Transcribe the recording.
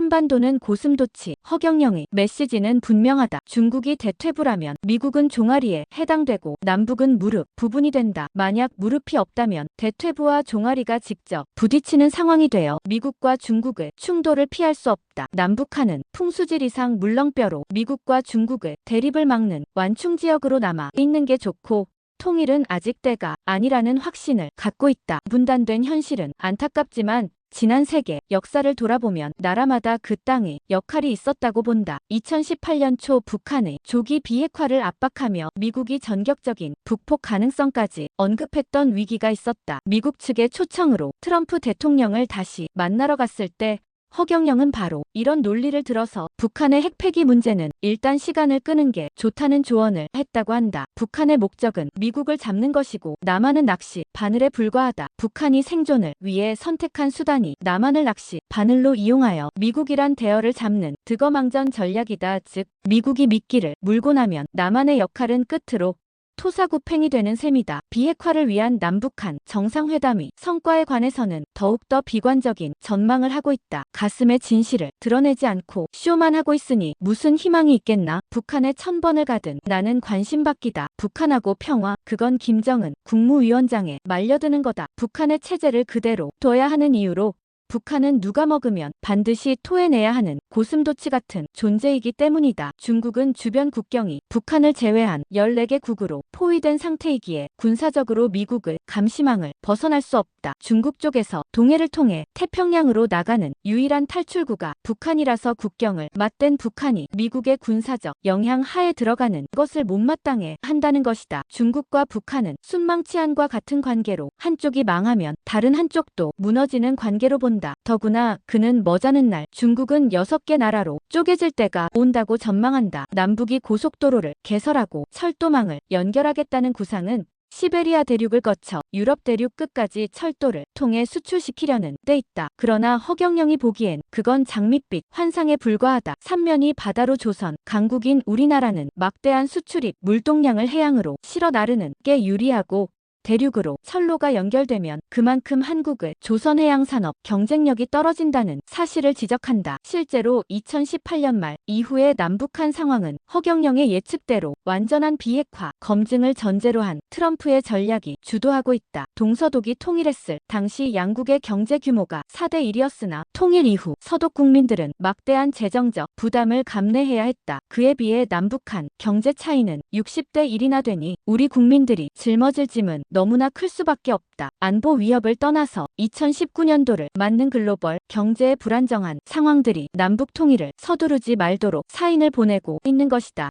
한반도는 고슴도치, 허경영의 메시지는 분명하다. 중국이 대퇴부라면 미국은 종아리에 해당되고 남북은 무릎, 부분이 된다. 만약 무릎이 없다면 대퇴부와 종아리가 직접 부딪히는 상황이 되어 미국과 중국의 충돌을 피할 수 없다. 남북한은 풍수질 이상 물렁뼈로 미국과 중국의 대립을 막는 완충 지역으로 남아 있는 게 좋고 통일은 아직 때가 아니라는 확신을 갖고 있다. 분단된 현실은 안타깝지만 지난 세계 역사를 돌아보면 나라마다 그 땅의 역할이 있었다고 본다. 2018년 초 북한의 조기 비핵화를 압박하며 미국이 전격적인 북폭 가능성까지 언급했던 위기가 있었다. 미국 측의 초청으로 트럼프 대통령을 다시 만나러 갔을 때 허경영은 바로 이런 논리를 들어서 북한의 핵폐기 문제는 일단 시간을 끄는 게 좋다는 조언을 했다고 한다. 북한의 목적은 미국을 잡는 것이고 남한은 낚시, 바늘에 불과하다. 북한이 생존을 위해 선택한 수단이 남한을 낚시, 바늘로 이용하여 미국이란 대어를 잡는 득어망전 전략이다. 즉 미국이 미끼를 물고 나면 남한의 역할은 끝으로 토사구팽이 되는 셈이다. 비핵화를 위한 남북한 정상회담이 성과에 관해서는 더욱더 비관적인 전망을 하고 있다. 가슴의 진실을 드러내지 않고 쇼만 하고 있으니 무슨 희망이 있겠나? 북한에 천 번을 가든 나는 관심받기다. 북한하고 평화, 그건 김정은 국무위원장에 말려드는 거다. 북한의 체제를 그대로 둬야 하는 이유로 북한은 누가 먹으면 반드시 토해내야 하는 고슴도치 같은 존재이기 때문이다. 중국은 주변 국경이 북한을 제외한 14개 국으로 포위된 상태이기에 군사적으로 미국을 감시망을 벗어날 수 없다. 중국 쪽에서 동해를 통해 태평양으로 나가는 유일한 탈출구가 북한이라서 국경을 맞댄 북한이 미국의 군사적 영향 하에 들어가는 것을 못마땅해 한다는 것이다. 중국과 북한은 순망치안과 같은 관계로 한쪽이 망하면 다른 한쪽도 무너지는 관계로 본다. 더구나 그는 머자는 날 중국은 6개 나라로 쪼개질 때가 온다고 전망한다. 남북이 고속도로를 개설하고 철도망을 연결하겠다는 구상은 시베리아 대륙을 거쳐 유럽 대륙 끝까지 철도를 통해 수출시키려는 데 있다. 그러나 허경영이 보기엔 그건 장밋빛 환상에 불과하다. 삼면이 바다로 조선, 강국인 우리나라는 막대한 수출입 물동량을 해양으로 실어 나르는 게 유리하고 대륙으로 철로가 연결되면 그만큼 한국의 조선해양 산업 경쟁력이 떨어진다는 사실을 지적한다. 실제로 2018년 말 이후의 남북한 상황은 허경영의 예측대로 완전한 비핵화 검증을 전제로 한 트럼프의 전략이 주도하고 있다. 동서독이 통일했을 당시 양국의 경제 규모가 4대 1이었으나 통일 이후 서독 국민들은 막대한 재정적 부담을 감내해야 했다. 그에 비해 남북한 경제 차이는 60대 1이나 되니 우리 국민들이 짊어질 짐은 너무나 클 수밖에 없다. 안보 위협을 떠나서 2019년도를 맞는 글로벌 경제의 불안정한 상황들이 남북 통일을 서두르지 말도록 사인을 보내고 있는 것이다.